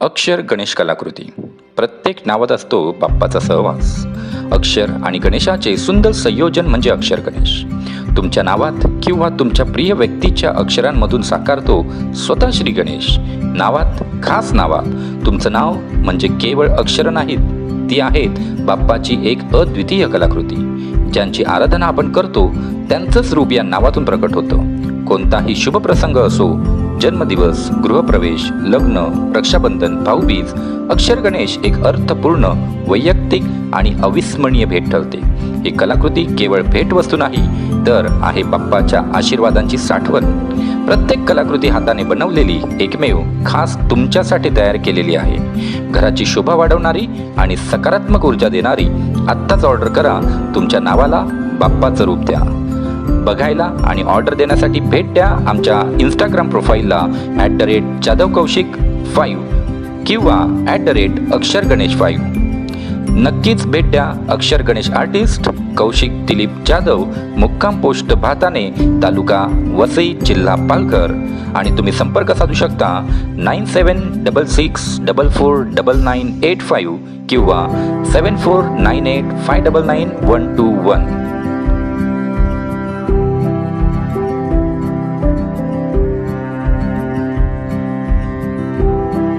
अक्षर गणेश कलाकृती. प्रत्येक नावात असतो बाप्पाचा सहवास. अक्षर आणि गणेशाचे सुंदर संयोजन म्हणजे अक्षर गणेश. तुमच्या नावात किंवा तुमच्या प्रिय व्यक्तीच्या अक्षरांमधून साकारतो स्वतः श्री गणेश. नावात खास नावात. तुमचं नाव म्हणजे केवळ अक्षरं नाहीत ती आहेत बाप्पाची एक अद्वितीय कलाकृती. ज्यांची आराधना आपण करतो त्यांचंच रूप या नावातून प्रकट होतं. कोणताही शुभ प्रसंग असो जन्मदिवस गृहप्रवेश लग्न रक्षाबंधन भाऊबीज अक्षर गणेश एक अर्थपूर्ण वैयक्तिक आणि अविस्मरणीय भेट ठरते. ही कलाकृती केवळ भेटवस्तू नाही तर आहे बाप्पाच्या आशीर्वादांची साठवण. प्रत्येक कलाकृती हाताने बनवलेली एकमेव खास तुमच्यासाठी तयार केलेली आहे. घराची शोभा वाढवणारी आणि सकारात्मक ऊर्जा देणारी आत्ताच ऑर्डर करा तुमच्या नावाला बाप्पाचं रूप द्या. बघायला आणि ऑर्डर देण्यासाठी भेट द्या आमच्या Instagram प्रोफाईलला at the rate Jadhav Kaushik five किंवा at the rate Akshar Ganesh five नक्कीच भेट द्या अक्षर गणेश आर्टिस्ट कौशिक दिलीप जाधव मुक्काम पोस्ट भाताने तालुका वसई जिल्हा पालघर. आणि तुम्ही संपर्क साधू शकता nine seven double six double four double nine eight five किंवा seven four nine eight five double nine one two one